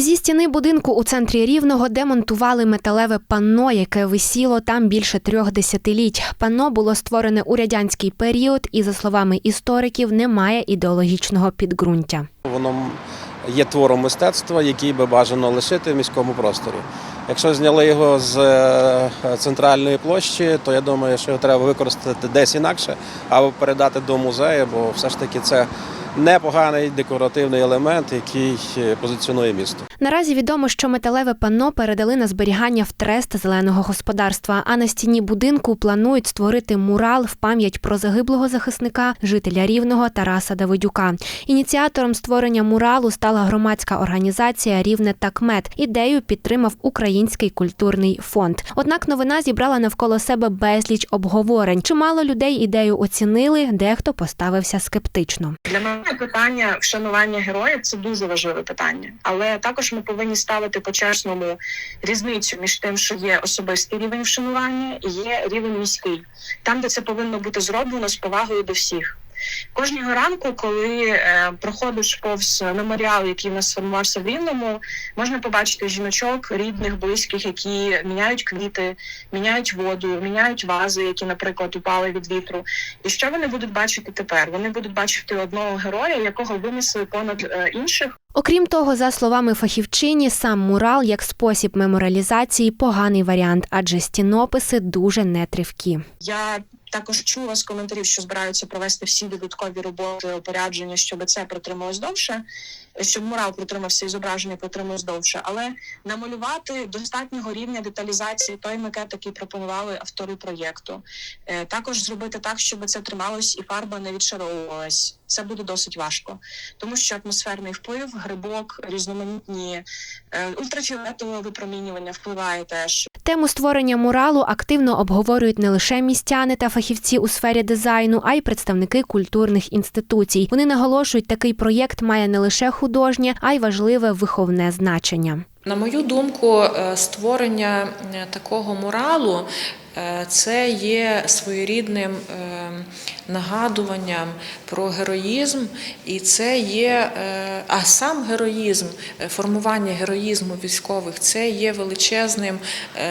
Зі стіни будинку у центрі Рівного демонтували металеве панно, яке висіло там більше трьох десятиліть. Панно було створене у радянський період і, за словами істориків, не має ідеологічного підґрунтя. Воно є твором мистецтва, який би бажано лишити в міському просторі. Якщо зняли його з е, центральної площі, то я думаю, що його треба використати десь інакше або передати до музею, бо все ж таки це непоганий декоративний елемент, який е, позиціонує місто. Наразі відомо, що металеве панно передали на зберігання в трест зеленого господарства. А на стіні будинку планують створити мурал в пам'ять про загиблого захисника, жителя рівного Тараса Давидюка. Ініціатором створення муралу стала громадська організація Рівне Такмет. Ідею підтримав Український культурний фонд. Однак новина зібрала навколо себе безліч обговорень. Чимало людей ідею оцінили, дехто поставився скептично. Для мене питання вшанування героїв це дуже важливе питання, але також ми повинні ставити по-чесному різницю між тим, що є особистий рівень вшанування і є рівень міський, там, де це повинно бути зроблено з повагою до всіх. Кожного ранку, коли е, проходиш повз меморіал, який в нас сформувався в Рівному, можна побачити жіночок, рідних, близьких, які міняють квіти, міняють воду, міняють вази, які, наприклад, упали від вітру. І що вони будуть бачити тепер? Вони будуть бачити одного героя, якого винесли понад е, інших. Окрім того, за словами фахівчині, сам мурал як спосіб меморіалізації поганий варіант, адже стінописи дуже нетривкі. Я також чула з коментарів, що збираються провести всі додаткові роботи, опорядження, щоб це протрималось довше, щоб мурал протримався і зображення протрималось довше. Але намалювати достатнього рівня деталізації той макет, який пропонували автори проєкту. Е, Також зробити так, щоб це трималось і фарба не відшаровувалась. Це буде досить важко, тому що атмосферний вплив, грибок, різноманітні е, ультрафіолетове випромінювання впливає теж. Тему створення муралу активно обговорюють не лише містяни та фахівці у сфері дизайну, а й представники культурних інституцій. Вони наголошують, такий проєкт має не лише художнє, а й важливе виховне значення. На мою думку, е, створення е, такого муралу е, це є своєрідним нагадуванням про героїзм, і це є, а сам героїзм, формування героїзму військових, це є величезним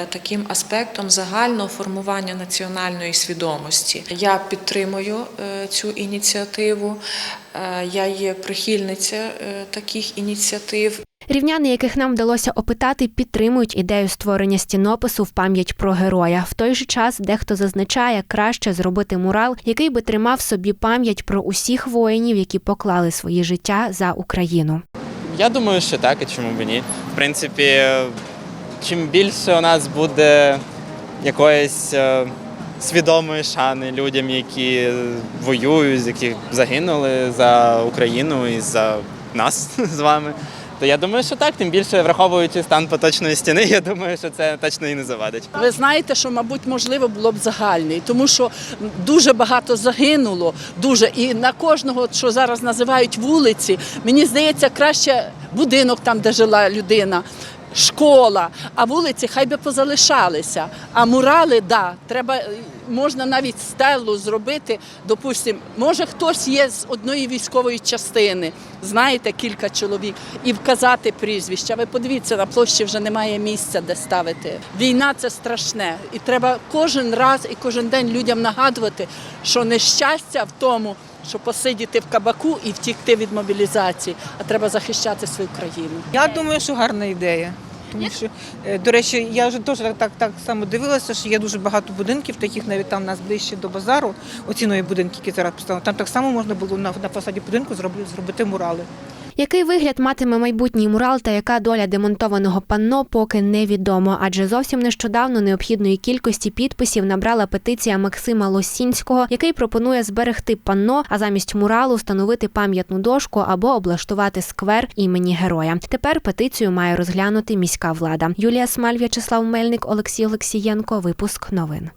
таким аспектом загального формування національної свідомості. Я підтримую цю ініціативу, я є прихильниця таких ініціатив. Рівняни, яких нам вдалося опитати, підтримують ідею створення стінопису в пам'ять про героя. В той же час дехто зазначає, краще зробити мурал, який би тримав собі пам'ять про усіх воїнів, які поклали свої життя за Україну. Я думаю, що так, і чому б ні. В принципі, чим більше у нас буде якоїсь е, свідомої шани людям, які воюють, які загинули за Україну і за нас з вами. То я думаю, що так, тим більше враховуючи стан поточної стіни, я думаю, що це точно і не завадить. Ви знаєте, що, мабуть, можливо було б загальний, тому що дуже багато загинуло, дуже і на кожного, що зараз називають вулиці, мені здається, краще будинок там, де жила людина. Школа, а вулиці хай би позалишалися. А мурали, да, треба можна навіть стелу зробити. Допустимо, може хтось є з одної військової частини, знаєте, кілька чоловік, і вказати прізвища. Ви подивіться, на площі вже немає місця, де ставити. Війна це страшне, і треба кожен раз і кожен день людям нагадувати, що нещастя в тому. Що посидіти в кабаку і втікти від мобілізації, а треба захищати свою країну. Я думаю, що гарна ідея. Тому що, е, до речі, я вже теж так, так, так само дивилася, що є дуже багато будинків, таких навіть там у нас ближче до базару, оці нові будинки, які зараз поставили. Там так само можна було на, на фасаді будинку зробити, зробити мурали. Який вигляд матиме майбутній мурал та яка доля демонтованого панно, поки невідомо, адже зовсім нещодавно необхідної кількості підписів набрала петиція Максима Лосінського, який пропонує зберегти панно, а замість муралу встановити пам'ятну дошку або облаштувати сквер імені героя. Тепер петицію має розглянути міська влада. Юлія Смаль, В'ячеслав Мельник, Олексій Олексієнко. Випуск новин.